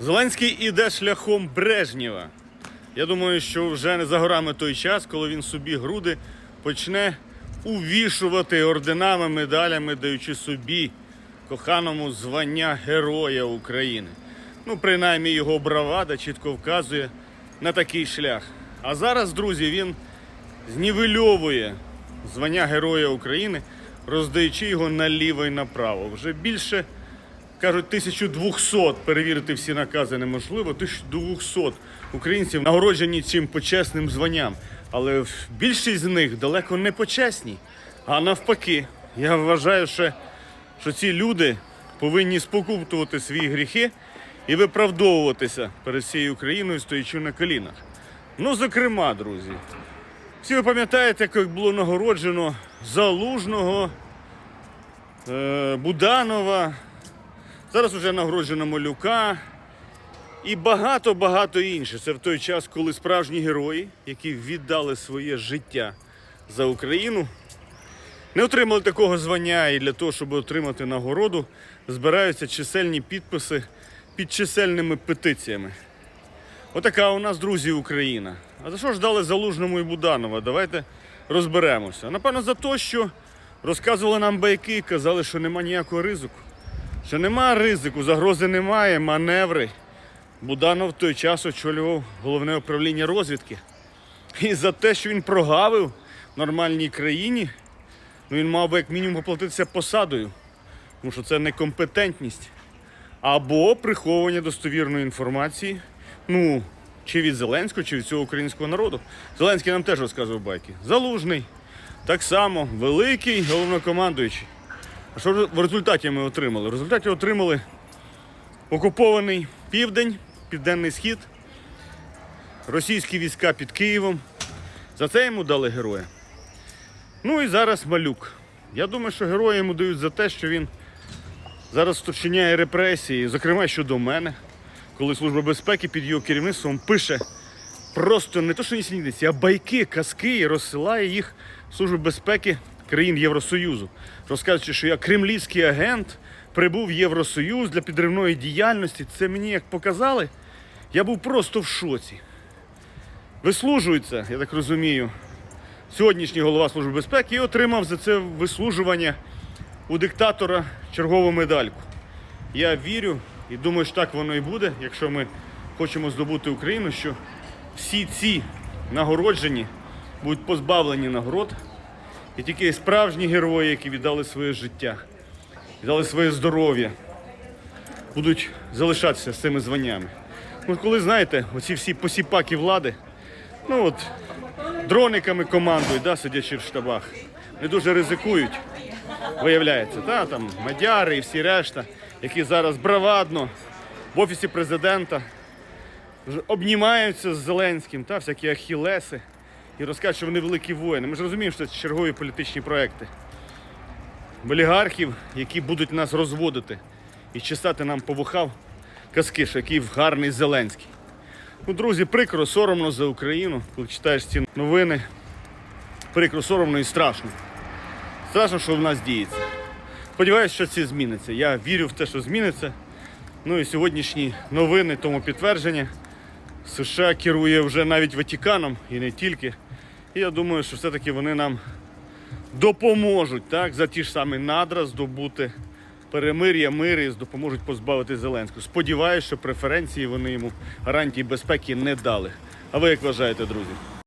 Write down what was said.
Зеленський іде шляхом Брежнєва. Я думаю, що вже не за горами той час, коли він собі груди почне увішувати орденами, медалями, даючи собі коханому звання Героя України. Ну, принаймні, його бравада чітко вказує на такий шлях. А зараз, друзі, він знівельовує звання Героя України, роздаючи його наліво і направо. Вже більше кажуть 1200, перевірити всі накази неможливо. 1200 українців нагороджені цим почесним званням. Але більшість з них далеко не почесні. А навпаки, я вважаю, що, що ці люди повинні спокутувати свої гріхи і виправдовуватися перед всією Україною, стоячи на колінах. Ну, зокрема, друзі, всі ви пам'ятаєте, як було нагороджено Залужного, е, Буданова, зараз вже нагороджено Малюка і багато-багато інше. Це в той час, коли справжні герої, які віддали своє життя за Україну, не отримали такого звання і для того, щоб отримати нагороду, збираються чисельні підписи під чисельними петиціями. Отака у нас, друзі, Україна. А за що ж дали Залужному і Буданова? Давайте розберемося. Напевно, за те, що розказували нам байки, казали, що нема ніякого ризику. Що нема ризику, загрози немає, маневри. Буданов в той час очолював головне управління розвідки. І за те, що він прогавив в нормальній країні, ну він мав би як мінімум поплатитися посадою. Тому що це некомпетентність. Або приховування достовірної інформації. Ну, чи від Зеленського, чи від цього українського народу. Зеленський нам теж розказував байки. Залужний. Так само, великий головнокомандуючий. А що в результаті ми отримали? В результаті отримали окупований південь, південний схід, російські війська під Києвом. За це йому дали героя. Ну і зараз малюк. Я думаю, що героя йому дають за те, що він зараз вчиняє репресії, зокрема щодо мене, коли Служба безпеки під його керівництвом пише просто не то, що нісенітниці, а байки, казки і розсилає їх в Службу безпеки країн Євросоюзу, розказуючи, що я кремлівський агент, прибув в Євросоюз для підривної діяльності. Це мені як показали, я був просто в шоці. Вислужується, я так розумію, сьогоднішній голова Служби безпеки і отримав за це вислужування у диктатора чергову медальку. Я вірю і думаю, що так воно і буде, якщо ми хочемо здобути Україну, що всі ці нагороджені будуть позбавлені нагород, і тільки справжні герої, які віддали своє життя, віддали своє здоров'я, будуть залишатися з цими званнями. Ну, коли знаєте, оці всі посіпаки влади, ну от дрониками командують, да, сидячи в штабах, не дуже ризикують виявляється. Та, там мадяри і всі решта, які зараз бравадно в офісі президента обнімаються з Зеленським, та, всякі ахілеси, і розкажуть, що вони великі воїни. Ми ж розуміємо, що це чергові політичні проекти. Олігархів, які будуть нас розводити і чесати нам по вухам казки, що який гарний Зеленський. Ну, друзі, прикро, соромно за Україну, коли читаєш ці новини. Прикро, соромно і страшно. Страшно, що в нас діється. Сподіваюся, що це зміниться. Я вірю в те, що зміниться. Ну і сьогоднішні новини тому підтвердження. США керує вже навіть Ватиканом і не тільки. І я думаю, що все-таки вони нам допоможуть так, за ті ж самі надра здобути перемир'я, мир і допоможуть позбавити Зеленського. Сподіваюся, що преференції вони йому гарантії безпеки не дали. А ви як вважаєте, друзі?